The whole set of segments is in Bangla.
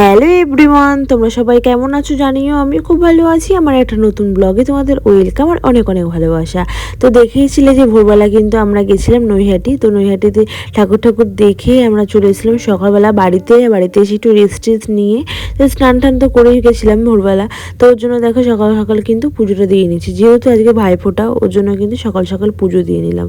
হ্যালো এভরিওয়ান, তোমরা সবাই কেমন আছো জানিও? আমি খুব ভালো আছি। আমার একটা নতুন ব্লগে তোমাদের ওয়েলকাম আর অনেক অনেক ভালোবাসা। তো দেখেইছিলে যে ভোরবেলা কিন্তু আমরা গেছিলাম নৈহাটি। তো নৈহাটিতে ঠাকুর ঠাকুর দেখে আমরা চলে এসেছিলাম সকালবেলা বাড়িতে। বাড়িতে এসে একটু রেস্ট টেস্ট নিয়ে স্নান টান তো করেই গেছিলাম ভোরবেলা। তো ওর জন্য দেখো সকাল সকাল কিন্তু পুজোটা দিয়ে নিচ্ছি যেহেতু আজকে ভাইফোঁটা, ওর জন্য কিন্তু সকাল সকাল পুজো দিয়ে নিলাম।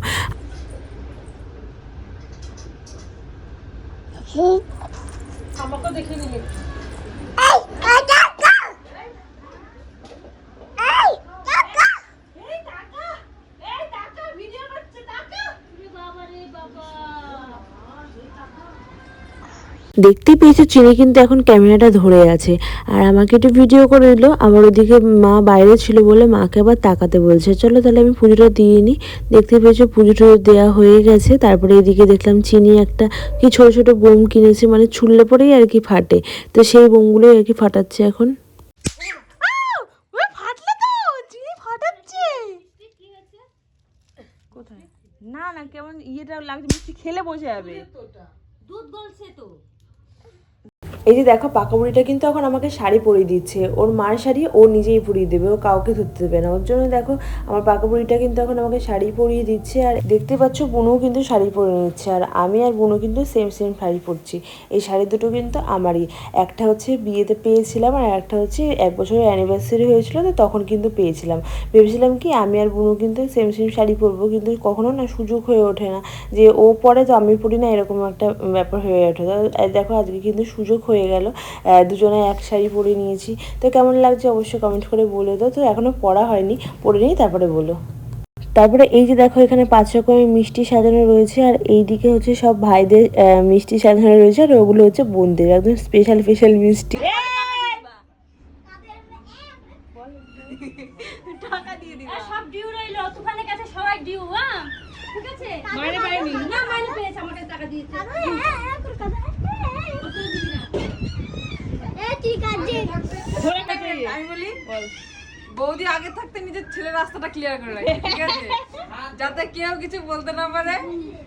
দেখতে পেয়েছ চিনি কিন্তু এখন ক্যামেরাটা ধরে আছে। আর আমাকে একটু ভিডিও করে দিল আবার ওদিকে মা বাইরে ছিল বলে মাকে আবার তাকাতে বলছে। চলো তাহলে আমি পুজোটা দিয়ে নিই দেখতে পেয়েছ পুজোটা দেওয়া হয়ে গেছে। তারপরে এদিকে দেখলাম চিনি একটা কি ছোট ছোট বোম কিনেছে মানে ছুললে পরেই আর কি ফাটে। তো সেই বোমগুলোই আর কি ফাটাচ্ছে এখন। ফাটলে তো! চিনি ফাটাচ্ছে! কোথায়? না না কেমন ইয়েটা লাগছে মিষ্টি খেলে বসে যাবে। এই যে দেখো পাকা বুড়িটা কিন্তু এখন আমাকে শাড়ি পরিয়ে দিচ্ছে। ওর মার শাড়ি ও নিজেই পরিয়ে দেবে, ও কাউকে ধরতে দেবে না। ওর জন্য দেখো, আমার পাকা বুড়িটা কিন্তু এখন আমাকে শাড়ি পরিয়ে দিচ্ছে আর দেখতে পাচ্ছ বুনুও কিন্তু শাড়ি পরে নিচ্ছে আর আমি আর বুনু কিন্তু সেম সেম শাড়ি পরছি। এই শাড়ি দুটো কিন্তু আমারই। একটা হচ্ছে বিয়েতে পেয়েছিলাম আর একটা হচ্ছে এক বছরের অ্যানিভার্সারি হয়েছিল তো তখন কিন্তু পেয়েছিলাম। ভেবেছিলাম কি আমি আর বুনু কিন্তু সেম সেম শাড়ি পরবো কিন্তু কখনো না সুযোগ হয়ে ওঠে না। যে ও পরে তো আমি পরি না, এরকম একটা ব্যাপার হয়ে ওঠে। দেখো, আজকে কিন্তু সুযোগ হয়ে গেল। আহ, দুজনে এক শাড়ি পরে নিয়েছি। তো কেমন লাগছে অবশ্যই কমেন্ট করে বলে দাও। তো এখনও পড়া হয়নি পরে নিই তারপরে বলো। তারপরে এই যে দেখো এখানে পাঁচ রকমের মিষ্টি সাজানো রয়েছে। আর এই দিকে হচ্ছে সব ভাইদের আহ, মিষ্টি সাজানো রয়েছে। আর ওগুলো হচ্ছে বোনদের একদম স্পেশাল স্পেশাল মিষ্টি। টাকা দিয়ে দিবা আর সব ডিউ রইল। তুফানের কাছে সবাই ডিউ হ্যাঁ ঠিক আছে? মাইনে পাইনি। না মাইনে পেয়েছে টাকা দিয়েছে। ঠিক আছে। আমি বলি বৌদি আগে থাকতে নিজের ছেলের রাস্তাটা ক্লিয়ার করে রাখে ঠিক আছে? যাতে কেউ কিছু বলতে না পারে।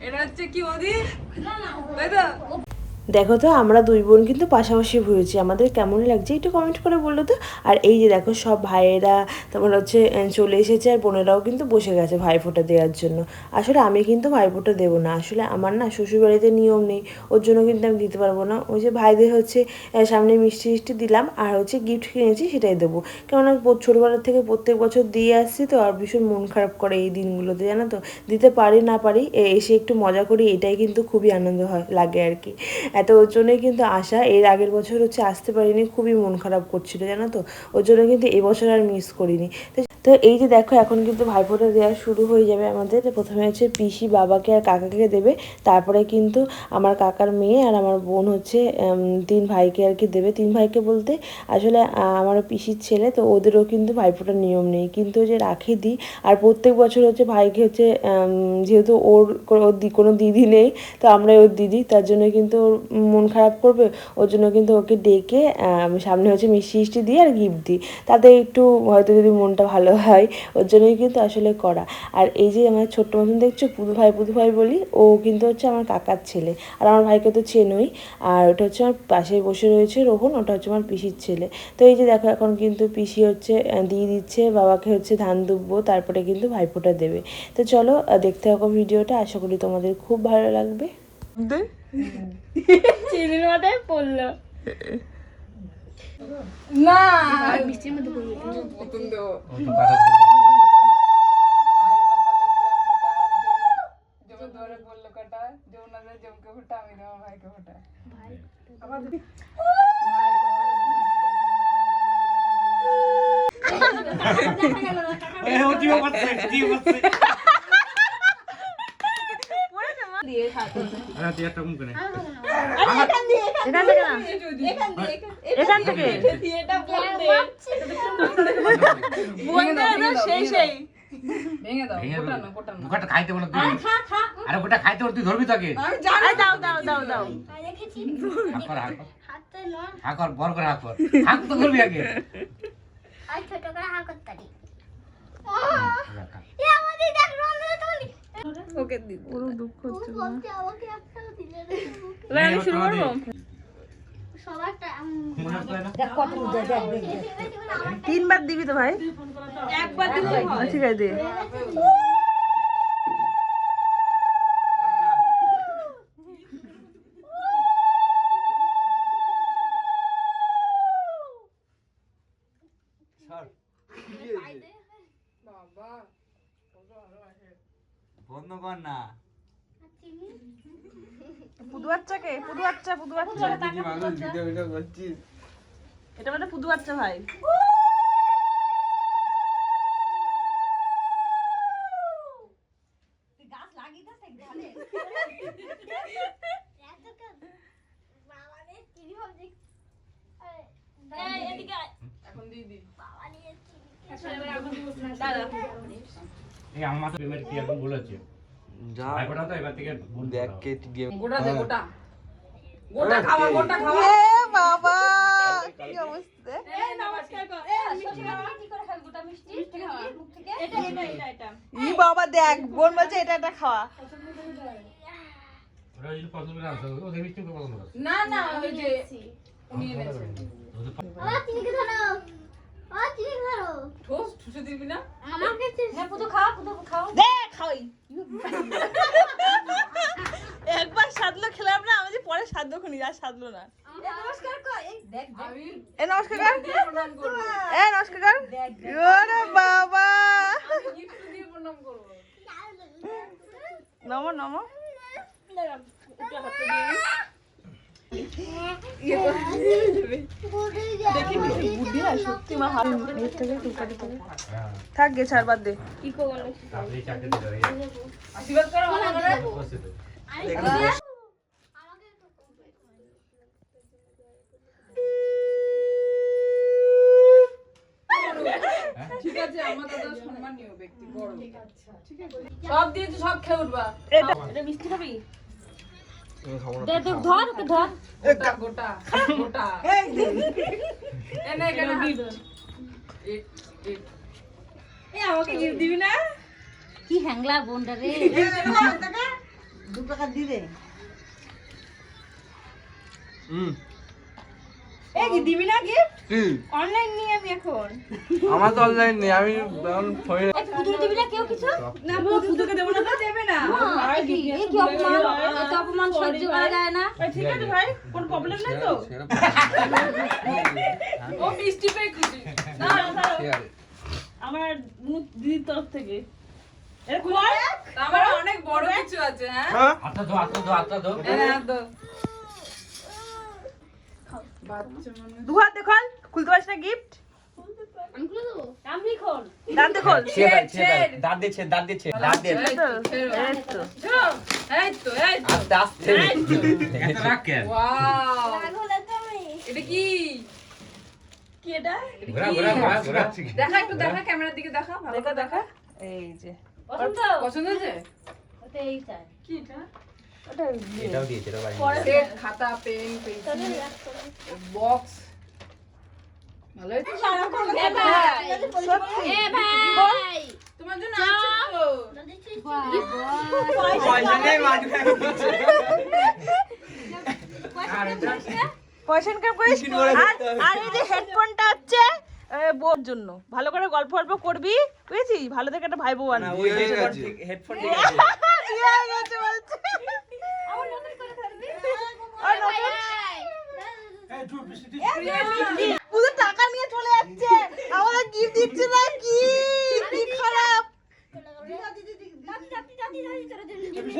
এটা হচ্ছে কি বৌদি? তাই তো? দেখো তো, আমরা দুই বোন কিন্তু পাশাপাশি ভুয়েছি আমাদের কেমন লাগছে একটু কমেন্ট করে বলল তো। আর এই যে দেখো, সব ভাইয়েরা, তারপর হচ্ছে চলে এসেছে আর বোনেরাও কিন্তু বসে গেছে ভাইফোঁটা দেওয়ার জন্য। আসলে আমি কিন্তু ভাইফোঁটা দেবো না। আসলে আমার না শ্বশুরবাড়িতে নিয়ম নেই, ওর জন্য কিন্তু আমি দিতে পারব না। ওই যে ভাইদের হচ্ছে সামনে মিষ্টি মিষ্টি দিলাম, আর হচ্ছে গিফট কিনেছি সেটাই দেবো। কেননা পো- ছোটবেলা থেকে প্রত্যেক বছর দিয়ে আসছি তো, আর ভীষণ মন খারাপ করে এই দিনগুলোতে, জানো তো? দিতে পারি না পারি এসে একটু মজা করি, এটাই কিন্তু খুবই আনন্দ হয়, লাগে আর কি। এত ওর জন্যই কিন্তু আসা এর আগের বছর হচ্ছে আসতে পারিনি, খুবই মন খারাপ করছিল, জানো তো? ওর জন্য কিন্তু এবছর আর মিস করিনি। তো তো এই যে দেখো, এখন কিন্তু ভাইফোঁটা দেওয়া শুরু হয়ে যাবে আমাদের। প্রথমে হচ্ছে পিসি বাবাকে আর কাকাকে দেবে, তারপরে কিন্তু আমার কাকার মেয়ে আর আমার বোন হচ্ছে তিন ভাইকে আর কি দেবে। তিন ভাইকে বলতে আসলে আমার পিসির ছেলে, তো ওদেরও কিন্তু ভাইফোঁটার নিয়ম নেই। কিন্তু যে রাখি দিই আর প্রত্যেক বছর হচ্ছে ভাইকে হচ্ছে যেহেতু ওর ওর কোনো দিদি নেই, তো আমরাই ওর দিদি, তার জন্য কিন্তু ওর মন খারাপ করবে ওর জন্য কিন্তু ওকে ডেকে আহ, সামনে হচ্ছে মিষ্টি মিষ্টি দিই আর গিফট দিই। তাতে একটু হয়তো যদি মনটা ভালো হয় ওর জন্যই কিন্তু আসলে করা। আর এই যে আমার ছোট্ট মতন দেখছ পুদু ভাই পুদু ভাই বলি ও কিন্তু হচ্ছে আমার কাকার ছেলে। আর আমার ভাইকে তো চেনই। আর ওটা হচ্ছে আমার পাশে বসে রয়েছে রোহন ওটা হচ্ছে আমার পিসির ছেলে। তো এই যে দেখো এখন কিন্তু পিসি হচ্ছে দিয়ে দিচ্ছে বাবাকে হচ্ছে ধান দুব্বো তারপরে কিন্তু ভাইফোঁটা দেবে। তো চলো দেখতে থাকো ভিডিওটা আশা করি তোমাদের খুব ভালো লাগবে। চিনির মাথায় পড়ল। না। মিষ্টির মধ্যে পড়ল। সেই সেই ভেঙে দাও। গোটা খাইতে বলো তুই আরে গোটা খাইতে বলো তুই ধরবি তোকে? আমি দাও দাও দাও দাও। দেখেছি। হাক কর হাক কর। হাতে নয়। হাক তো করবি আগে। ছোট করে হা করতে দিই এ আমাদের দেখ রং তোলি ওকে দিব পুরো দুঃখ হচ্ছে আমাকে একটা দিলে আমি শুরু করব সবারটা মনে আসলে না তিনবার দিবি তো ভাই। একবার ঠিক আছে। বন্ধ কর না। পুদু বাচ্চাকে পুদু বাচ্চা পুদু বাচ্চা ভিডিও ভিডিও করছিস এটা মানে পুদু বাচ্চা ভাই এই, এই আমার মাথা এবার কি এখন হচ্ছে যা ভাইফোঁটা তো এবার থেকে দেখ হবে। দিয়ে গোটা দে গোটা। গোটা খাওয়া গোটা খাওয়া। এ বাবা কি অবস্থা? এই, নমস্কার কর। এই, সত্যি কথা কি করে খাবি? গোটা মিষ্টি? মুখ থেকে? এটা, এটা, এটা, এটা। ই বাবা দেখ বোন বলছে এটা এটা খাওয়া। মিষ্টি না না ওই যে উনি এনেছে। ওদের বাবা চিনিকে ধরো বাবা চিনি ধরো ঠোস ঠুসে দিবি না? আমাকে হ্যাঁ, পুতু খাও, পুতু খাও। দে খাওই একবার সাদলো খেলাম না আমি যে পরে সাদলো খুনি আর সাদলো না। নমস্কার কর। এ নমস্কার কর। এ নমস্কার কর। ওরে বাবা। নম নম। থেকে করে হ্যাঁ। থাক গে ছাড় বাদ দে। সব দিয়েছি সব খেয়ে উঠবা। এটা এটা মিষ্টি খাবি? ধর, ধর। গোটা গোটা। গোটা এনে এখানে গিফট এই আমাকে গিফট দিবি না? কি হ্যাংলা বোনটা রে? হুম। এই কি দিবি না গিফট অনলাইন নিয়ে আমি এখন। আমার তো অনলাইন নেই আমি ফোনে এই, দিবি না কেউ কিছু? না। পুতুকে দেবো না তো? দেবে না। কি অপমান? এত অপমান সহ্য করা যায় না। ঠিক আছে ভাই কোন প্রবলেম নাই তো? ও মিষ্টি পেয়ে খুশি। না না আমার দিদির তরফ থেকে। আমার অনেক বড় কিছু আছে হ্যাঁ? দাও। দু খুলতে পারিস না গিফট খুলে। দাঁত দিচ্ছে দাঁত দিচ্ছে দাঁত দিয়ে। আস্তে আস্তে। এটা কি? কি এটা? দেখা একটু দেখা ক্যামেরার দিকে দেখা ভালো দেখা দেখা। এই যে। পছন্দ? পছন্দ হয়েছে? ওতে এই চাই। কি এটা? এটাও দিয়েছে এটা বাড়ি সেট খাতা পেন পেন্সিল বক্স ভালো হয়েছে এ ভাই সত্যি এ ভাই তোমার জন্য আছে তো পয়সা নেই মাঝে আর এটা পয়সা ইনকাম করিস? আর দিতে হবে। আর এই যে হেডফোনটা হচ্ছে বোর জন্য। ভালো করে গল্প গল্প করবি বুঝেছিস ভালো থেকে একটা ভাই বউ আনবি। হেডফোন হয়ে বলছে। যাচ্ছে। আমাদের গিফট দিচ্ছে না কি? কি খারাপ?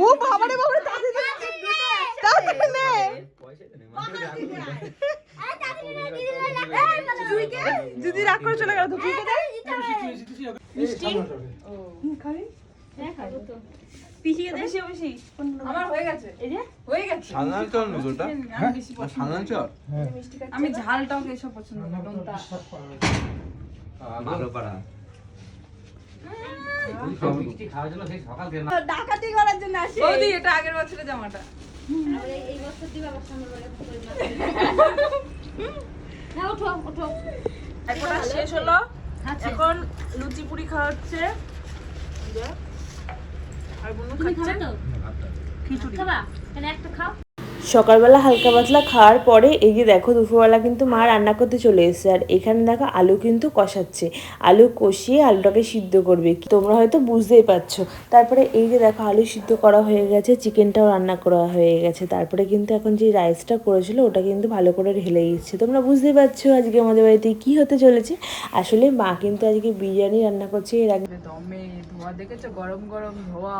ও বাবারে বাবারে দাদি দাদি নে পয়সা তো নেই মাঝে দিদি রাগ করে চলে গেল ধুপিকে দে মিষ্টি। খাবি? পিসিকে দে। বেশি বেশি আমার হয়ে গেছে। এই যে। হয়ে গেছে। সাধারণ চল সাধারণ চল। আমি এসব পছন্দ করি ভালো না ডাকাতি করার জন্য আসি। বৌদি এটা আগের বছরের জামাটা। এই বছর দিবা আবার সামনের না ওঠো ওঠো। একটা শেষ হলো। এখন লুচি পুরি খাওয়া হচ্ছে। এই যে। আর বুনু খাচ্ছে? খিচুড়ি। খাবা? তাহলে একটা খাও। সকালবেলা হালকা পাতলা খাওয়ার পরে এই যে দেখো দুপুরবেলা কিন্তু মা রান্না করতে চলে এসেছে। আর এখানে দেখো আলু কিন্তু কষাচ্ছে। আলু কষিয়ে আলুটাকে সিদ্ধ করবে। তোমরা হয়তো বুঝতেই পারছ। তারপরে এই যে দেখো আলু সিদ্ধ করা হয়ে গেছে চিকেনটাও রান্না করা হয়ে গেছে। তারপরে কিন্তু এখন যে রাইসটা করেছিল ওটা কিন্তু ভালো করে ঢেলে দিচ্ছে। তোমরা বুঝতেই পারছ আজকে আমাদের বাড়িতে কি হতে চলেছে। আসলে মা কিন্তু আজকে বিরিয়ানি রান্না করছে। এর আগে দমে ধোয়া দেখেছ? গরম গরম ধোয়া।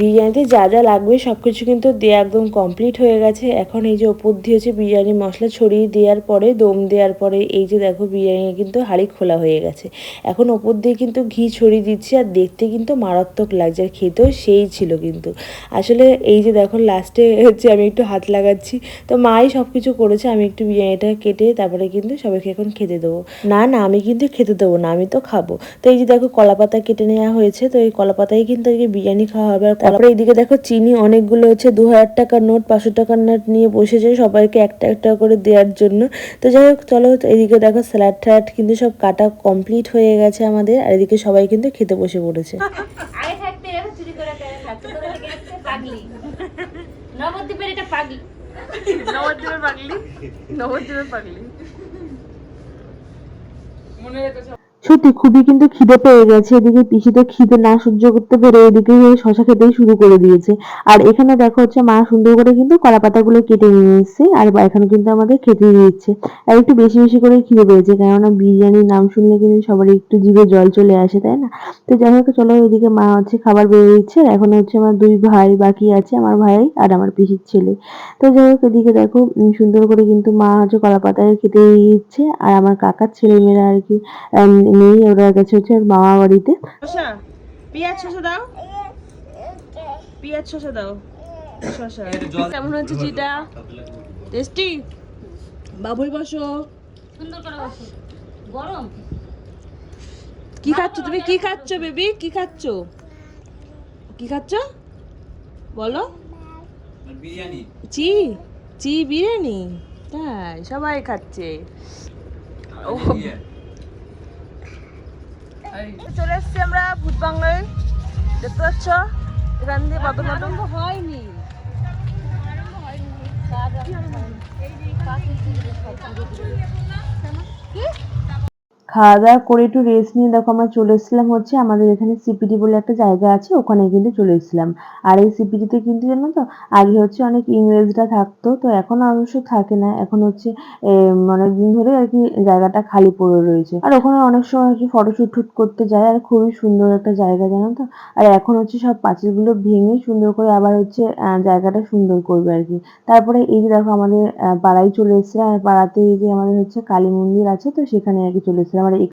বিরিয়ানিতে যা যা লাগবে সব কিছু কিন্তু দেওয়া একদম কমপ্লিট হয়ে গেছে। এখন এই যে ওপর দিয়ে হচ্ছে বিরিয়ানি মশলা ছড়িয়ে দেওয়ার পরে, দম দেওয়ার পরে, এই যে দেখো বিরিয়ানি কিন্তু হাঁড়ি খোলা হয়ে গেছে। এখন ওপর দিয়ে কিন্তু ঘি ছড়িয়ে দিচ্ছি আর দেখতে কিন্তু মারাত্মক লাগছে আর খেতেও সেই ছিল কিন্তু। আসলে এই যে দেখো লাস্টে হচ্ছে আমি একটু হাত লাগাচ্ছি। তো মাই সব কিছু করেছে, আমি একটু বিরিয়ানিটা কেটে তারপরে কিন্তু সবাইকে এখন খেতে দেবো। না না, আমি কিন্তু খেতে দেবো না, আমি তো খাব। তো এই যে দেখো কলা পাতা কেটে নেওয়া হয়েছে, তো এই কলা পাতায় কিন্তু আজকে বিরিয়ানি খাওয়া হবে। আর তারপরে এইদিকে দেখো চিনি অনেকগুলো হচ্ছে, দু হাজার টাকার নোট, পাঁচশো টাকার নোট নিয়ে বসেছে সবাইকে একটা একটা করে দেওয়ার জন্য। তো যাই হোক চলো এদিকে দেখো স্যালাড ট্যালাড কিন্তু সব কাটা কমপ্লিট হয়ে গেছে আমাদের আর এদিকে সবাই কিন্তু খেতে বসে পড়েছে। এটা পাগলি। নবদ্বীপের পাগলি? নবদ্বীপের পাগলি। মনে রেখেছো। সত্যি খুবই কিন্তু খিদে পেয়ে গেছে। এদিকে পিসি তো খিদে না সহ্য করতে পেরে এদিকে শশা খেতেই শুরু করে দিয়েছে। আর এখানে দেখো হচ্ছে মা সুন্দর করে কিন্তু কলা পাতাগুলো কেটে নিয়ে এসছে আর এখন কিন্তু আমাদের খেতে দিচ্ছে। আর একটু বেশি বেশি করে খিদে পেয়েছে কেননা বিরিয়ানির নাম শুনলে কিন্তু সবার একটু জিভে জল চলে আসে, তাই না? তো যাই হোক, চলো এদিকে মা হচ্ছে খাবার বেড়ে দিচ্ছে আর এখন হচ্ছে আমার দুই ভাই বাকি আছে, আমার ভাই আর আমার পিসির ছেলে। তো যাই হোক, এদিকে দেখো সুন্দর করে কিন্তু মা হচ্ছে কলা পাতায় খেতে দিচ্ছে আর আমার কাকার ছেলে মেয়েরা আর কি নেই ওরা গেছে হচ্ছে মামা বাড়িতে। পেঁয়াজ শশা দাও। পেঁয়াজ শশা দাও। শশা। কেমন হচ্ছে চিটা? টেস্টি? বাবুই বসো। সুন্দর করে বসো। গরম। কি খাচ্ছ? তুমি কি খাচ্ছ বেবি? কি খাচ্ছ? কি খাচ্ছ? বলো। বিরিয়ানি। চি চি বিরিয়ানি। তাই সবাই খাচ্ছে। ও চলে এসছি আমরা ভূত বাংলায় দেখতে পাচ্ছ? এখান দিয়ে কত হয়নি। খাওয়া দাওয়া করে একটু রেস্ট নিয়ে দেখো আমরা চলে এসেছিলাম হচ্ছে আমাদের এখানে সিপিটি বলে একটা জায়গা আছে, ওখানে কিন্তু চলে এসেছিলাম। আর এই সিপিটিতে কিন্তু জানো তো, আগে হচ্ছে অনেক ইংরেজরা থাকতো, তো এখন অবশ্য থাকে না। এখন হচ্ছে অনেক দিন ধরে আর কি জায়গাটা খালি পড়ে রয়েছে। আর ওখানে অনেক সময় আর কি ফটোশুট টুট করতে যায়, আর খুবই সুন্দর একটা জায়গা জানো তো। আর এখন হচ্ছে সব পাঁচিলগুলো ভেঙে সুন্দর করে আবার হচ্ছে জায়গাটা সুন্দর করবে আর কি। তারপরে এই যে দেখো আমাদের পাড়ায় চলে এসেছিলাম, আর পাড়াতে এই যে আমাদের হচ্ছে কালী মন্দির আছে, তো সেখানে আর কি চলে এসেছিলাম। এই-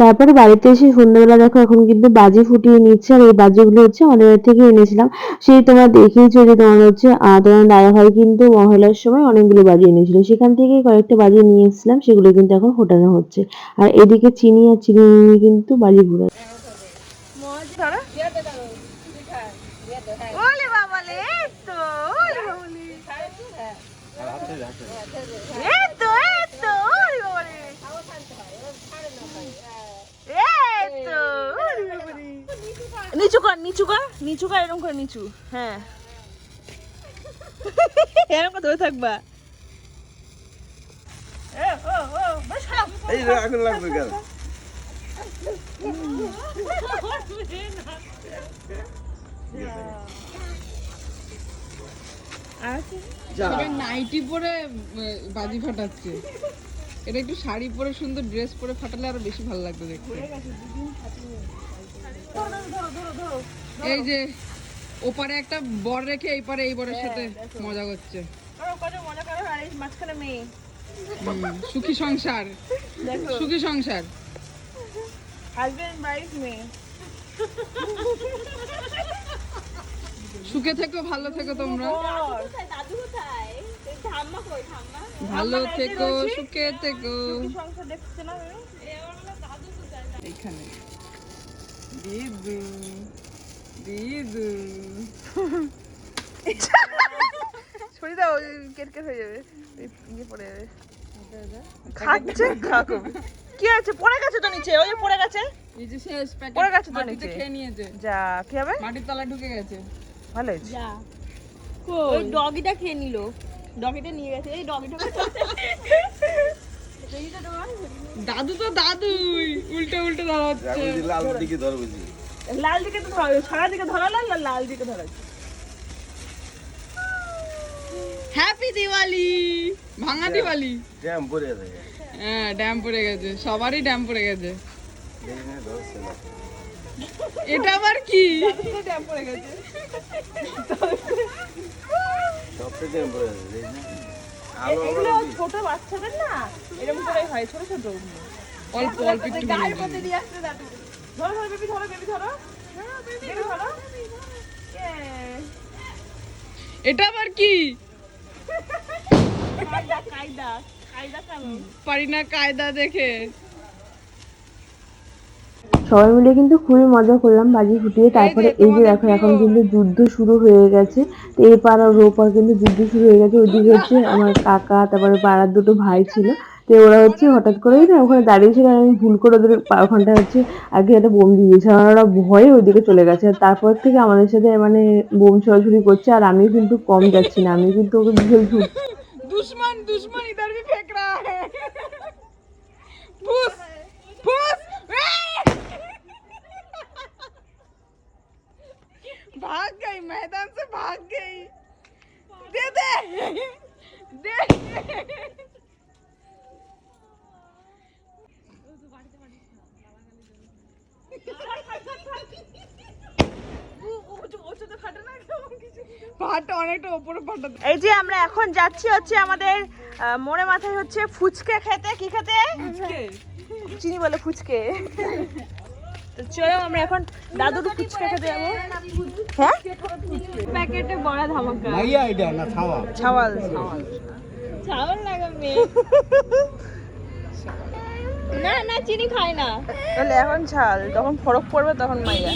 তারপরে বাড়িতে এসে সন্ধ্যাবেলা দেখো এখন কিন্তু বাজি ফুটিয়ে নিচ্ছে আর এই বাজিগুলো হচ্ছে আমাদের বাড়ি থেকে এনেছিলাম। সেই তোমরা দেখিয়েছো যে তোমার হচ্ছে আহ, তোমার দাদা ভাই কিন্তু মহিলার সময় অনেকগুলো বাজি এনেছিল। সেখান থেকে কয়েকটা বাজি নিয়ে এসেছিলাম সেগুলো কিন্তু এখন ফোটানো হচ্ছে। আর এদিকে চিনি আর চিনি নিয়ে কিন্তু বাজি ঘুরে ওলে তো ওলে এই তো এই তো ওলে বাবালে এই তো ওলে বাবালে নিচু কর নিচু কর এরকম করে নিচু। হ্যাঁ। এরকম ধরে থাকবা। এই আগুন লাগবে কেন? নাইটি পরে বাজি ফাটাচ্ছে। এটা একটু শাড়ি পরে সুন্দর ড্রেস পরে ফাটালে আরও বেশি ভালো লাগবে দেখতে। এই যে ওপারে একটা বর রেখে এই পারে এই বরের সাথে মজা করছে। করো, করো, মজা করো, মাঝখানে মেয়ে। সুখী সংসার। সুখী সংসার। হাজবেন্ড ওয়াইফ মেয়ে। সুখে থেকো ভালো থেকো তোমরা। ভালো থেকো সুখে থেকো। সংসার এইখানে দিদু দিদু দাও কেট কেট হয়ে যাবে ইয়ে পড়ে যাবে। খাচ্ছে? খাকো কি আছে? পড়ে গেছে তো নিচে ওই পড়ে গেছে। এই যে শেষ পড়ে গেছে তো নিচে। খেয়ে নিয়েছে। যা কি হবে? মাটির তলায় ঢুকে গেছে। ভালো। হয়েছে ওই ডগিটা খেয়ে নিল। ডগিটা নিয়ে গেছে। এই ডগিটা দাদু তো দাদুই। উল্টো উল্টো দাঁড়াচ্ছে লাল দিকে ধর বুঝি। লাল দিকে তো ধরা সারা দিকে ধরা লাল লাল দিকে ধরা। হ্যাপি দিওয়ালি ভাঙা দিওয়ালি জ্যাম পরে থাকে হ্যাঁ ড্যাম পড়ে গেছে। সবারই ড্যাম পড়ে গেছে। না না। এটা আবার কি? ড্যাম পড়ে গেছে আছে দেখি না। আলো এগুলো ছোট বাচ্চাদের না এরকম করে হয় ছোট ছোট অল্প অল্প একটু গায়ের মধ্যে দিয়ে আসছে দাদু ধরো ধরো বেবি ধরো বেবি ধরো। বেবি ধরো। এটা আবার কি? কায়দা কায়দা কায়দা পারি না কায়দা দেখে। সবাই মিলে কিন্তু খুবই মজা করলাম বাজি ফুটিয়ে তারপরে এই যে দেখো এখন কিন্তু যুদ্ধ শুরু হয়ে গেছে তো এই পাড়া আর ও পাড়া কিন্তু যুদ্ধ শুরু হয়ে গেছে ওদিকে হচ্ছে আমার কাকা তারপরে পাড়ার দুটো ভাই ছিল তো ওরা হচ্ছে হঠাৎ করেই না ওখানে দাঁড়িয়ে ছিল আর আমি ভুল করে ওদের পা- ওখানটা হচ্ছে আগে একটা বোম দিয়ে দিয়েছে আর ওরা ভয়ে ওইদিকে চলে গেছে আর তারপর থেকে আমাদের সাথে মানে বোম ছড়াছড়ি করছে আর আমি কিন্তু কম যাচ্ছি না আমি কিন্তু ওকে ভীষণ ছুট दुश्मन दुश्मन इधर भी फेंक रहा है फूस फूस भाग गई मैदान से भाग गई दे दे दे পাহাড়টা অনেকটা ওপরে পাহাড়টা এই যে আমরা এখন যাচ্ছি হচ্ছে আমাদের আহ, মোড়ে মাথায় হচ্ছে ফুচকে খেতে কি খেতে চিনি বলে ফুচকে তো চলো আমরা এখন দাদুর ফুচকা খেতে যাব। হ্যাঁ? প্যাকেটে বড়া ধামাকা মাইয়া এটা না খাওয়া ছাওয়াল। চাওয়াল লাগাবে না না চিনি খায় না। তাহলে এখন ছাল যখন ফরক পড়বে তখন মাইয়া।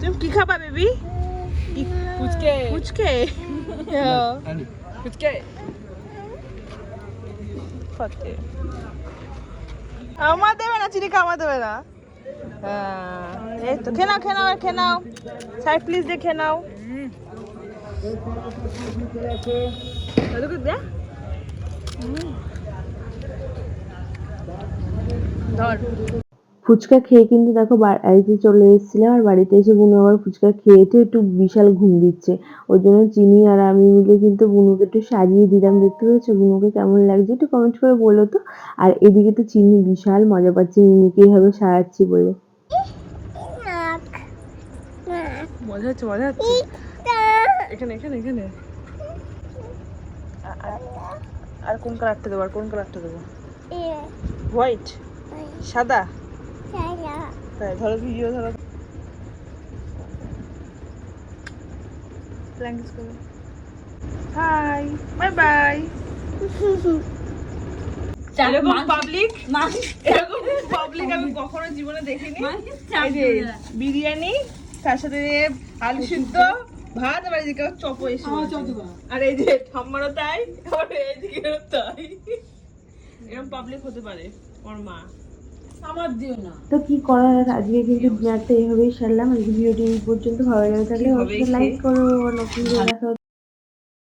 তুমি কি খাবা বেবি? ফুচকে। ফুচকে? ফুচকে। ফতে। আমার দেবে না চিনি খাওয়া দেবে না। হ্যাঁ, এই তো খেনাও খেয়ে নাও আর খেনাও। নাও সাইড প্লিজ দিয়ে খেয়ে নাও দে ধর। ফুচকা খেয়ে কিন্তু দেখো বাড়িতে চলে এসেছিলাম আর বাড়িতে এসে বুনু আবার ফুচকা খেয়েতে একটু বিশাল ঘুম দিচ্ছে। ওই জন্য চিনি আর আমি মিলে কিন্তু বুনুকে একটু সাজিয়ে দিলাম দেখতে পেয়েছ? বুনুকে কেমন লাগছে? একটু কমেন্ট করে বলো তো। আর এদিকে তো চিনি বিশাল মজা পাচ্ছে মিমিকে এইভাবে সাজাচ্ছি বলে। মজা হচ্ছে মজা হচ্ছে। এখানে এখানে এখানে। আর- আর কোন কালারটা দেবো আর কোন কালারটা দেবো? হোয়াইট সাদা। তাই ধরো ভিডিও ধরো। হাই বাই বাই এরকম পাবলিক এরকম পাবলিক আমি কখনো জীবনে দেখিনি। বিরিয়ানি তার সাথে আলু সিদ্ধ ভাত আর এদিকে চপ এসে আর এই যে ঠাম্মারও তাই আর এইদিকেও তাই। এরকম পাবলিক হতে পারে ওর মা। তো কি করার? আজকে কিন্তু ডিনারটা এইভাবেই সারলাম। আজকে ভিডিওটি এই পর্যন্ত। ভালো লাগে তাহলে লাইক করো নতুন দেখা